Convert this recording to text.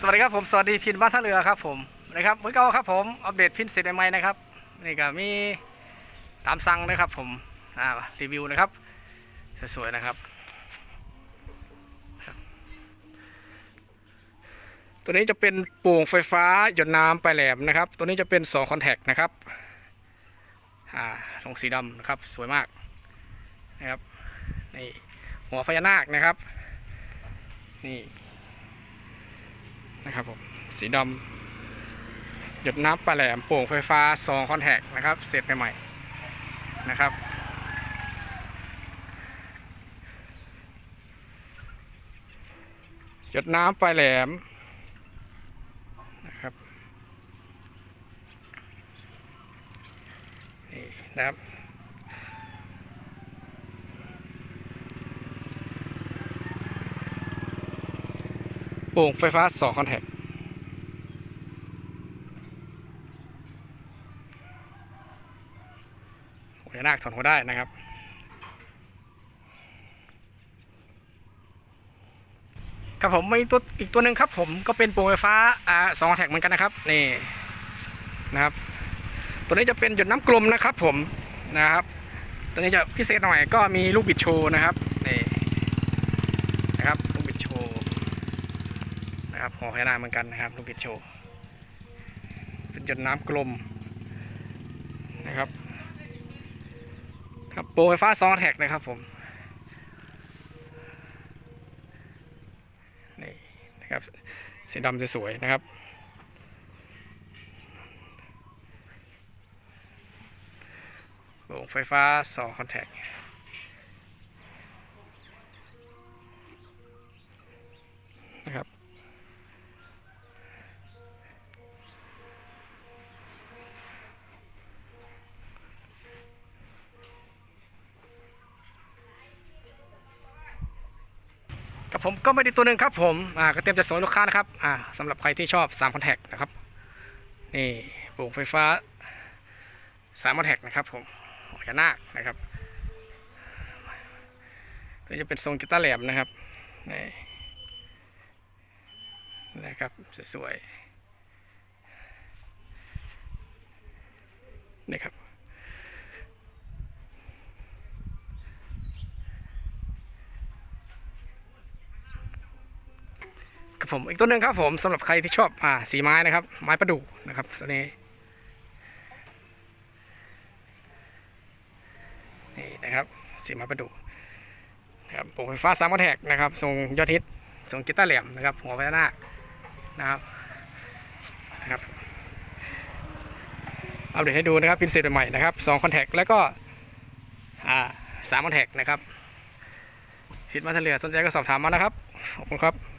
สวัสดีครับผมสวัสดีพินบ้านท่าเรือครับผมนะครับเมื่อเก่าครับผมอัปเดตพินเสร็จใหม่ๆนะครับนี่ก็มีตามสั่งนะครับผมอ่ารีวิวนะครับสวยๆนะครับ ตัวนี้จะเป็นโป่งไฟฟ้าหยดน้ำปลายแหลมนะครับ ตัวนี้จะเป็น2คอนแทคนะครับอ่าลงสีดำนะครับสวยมากนะครับนี่หัวพญานาคนะครับนี่ นะครับผมสีดำหยดน้ำปลาแหลมโป่งไฟฟ้า2คอนแทคนะครับเสร็จใหม่ๆนะครับหยดน้ำปลายแหลมนะครับนี่นะครับ โป่งไฟฟ้า2คอนแทคหัวนาคถอนหัวได้นะครับ ครับผมมีตัวอีกตัวหนึ่งครับผมก็เป็นโป่งไฟฟ้าอ่าสองแท็กเหมือนกันนะครับนี่นะครับ ตัวนี้จะเป็นหยดน้ำกลมนะครับผมนะครับ ตัวนี้จะพิเศษหน่อยก็มีลูกบิดโชว์นะครับนี่นะครับ นะครับหัวพญานาเหมือนกันนะครับลูกบิดโชว์เป็นหยดน้ำกลมนะครับครับโป่งไฟฟ้าสองแท็กนะครับผมนี่นะครับสีดำสวยๆนะครับโป่งไฟฟ้าสองคอนแทค กับผมก็ไม่ได้ตัวหนึ่งครับผมอ่าก็เตรียมจะส่งลูกค้านะครับอ่าสำหรับใครที่ชอบ3คอนแทคนะครับนี่โป่งไฟฟ้า3คอนแทคนะครับผมหัวพญานาคนะครับตัวนี้จะเป็นทรงกีตาร์แหลมนะครับนี่นะครับสวยๆนี่ครับ ครับผมอีกตัวหนึ่งครับผมสำหรับใครที่ชอบอ่าสีไม้นะครับ ไม้ประดู่นะครับตัวนี้นี่นะครับสีไม้ประดู่นะครับโป่งไฟฟ้าสามกระแทกนะครับทรงยอดฮิตทรงกีตาร์แหลมนะครับ หัวพญานาคนะครับนะครับอัปเดตให้ดูนะครับพิเศษใหม่นะครับสองคอนแทคแล้วก็อ่าสามคอนแทคนะครับพิดมาทะเลสนใจก็สอบถามมานะครับขอบคุณครับ